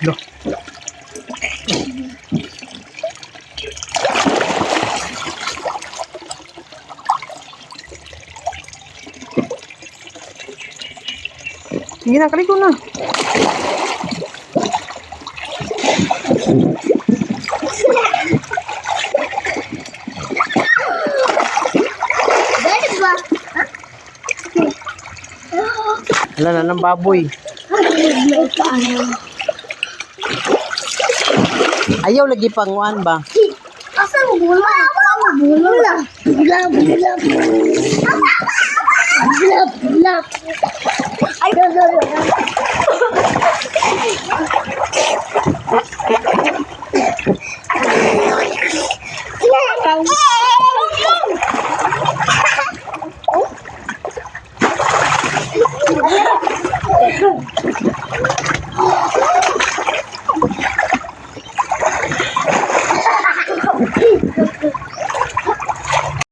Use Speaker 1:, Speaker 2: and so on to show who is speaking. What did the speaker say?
Speaker 1: Loh. Sige na, kaliko na. Wala na ng baboy. Ayaw lagi panguan ba?
Speaker 2: Asa mo bula? Asa mo bula? Bula, bula, bula. Bula, Ay, no, no, no. Yeah. Woo!